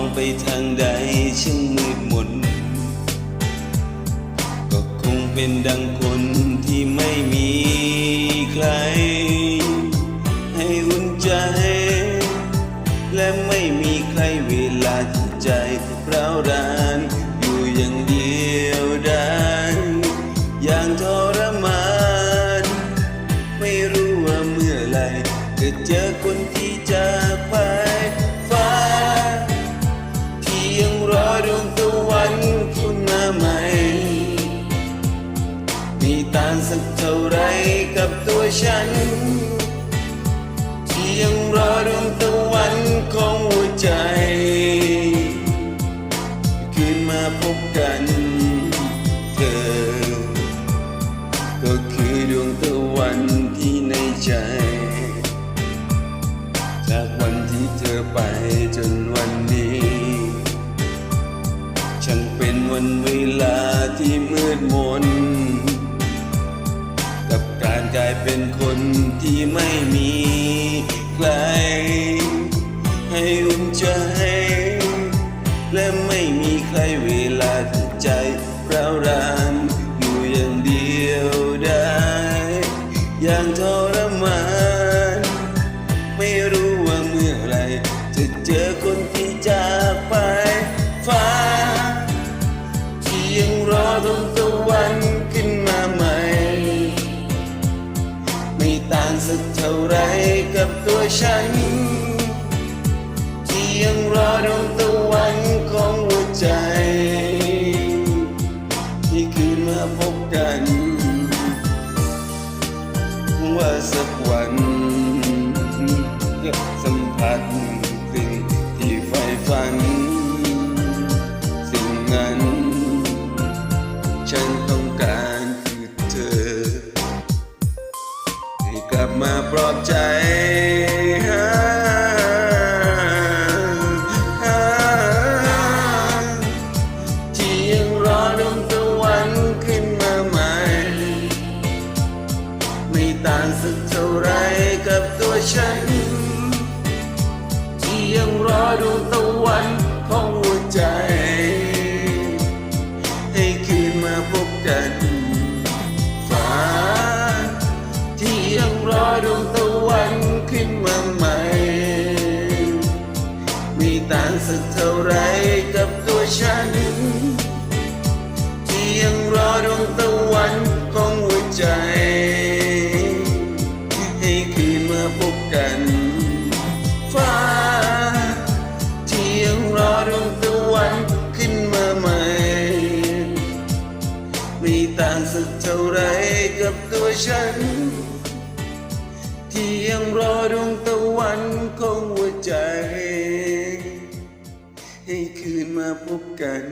องไปทางใดช่างมืดมน ก็คงเป็นดังคนที่ไม่มีใคร ให้อุ่นใจ และไม่มีใครเวลาที่ใจร้าราน อยู่อย่างเดียวดายอย่างทางสักเท่าไรกับตัวฉัน ที่ยังรอดวงตะวันของหัวใจ คืนมาพบกันเธอ ก็คือดวงตะวันที่ในใจ จากวันที่เธอไปจนวันนี้ช่างเป็นวันเวลาที่มืดมน กลายเป็นคนที่ไม่มีใคร ให้อุ่นใจ และไม่มีใครเวลาที่ใจร้ารานอยู่อย่างเดียวได้ อย่างทรมาน ไม่รู้ว่าเมื่อไหรจะเจอคนที่จากไปฟ้า ที่ยังรอดวงตะวัน สักเท่าไรกับตัวฉัน ที่ยังรอดวงตะวันของหัวใจ ที่คืนมาพบกัน ว่าสักวันสัมผัส ต่างสักเท่าไรกับตัวฉัน ที่ยังรอดวงตะวันของหัวใจให้คืนมาพบกันฟ้าที่ยังรอดวงตะวันขึ้นมาใหม่มีต่างสักเท่าไรกับตัวฉันที่ยังรอดวงตะวัน คืนมาพบกัน ฟ้าที่ยังรอดวงตะวันขึ้นมาใหม่ ไม่ต่างสักเท่าไรกับตัวฉัน ที่ยังรอดวงตะวันของหัวใจ ให้คืนมาพบกัน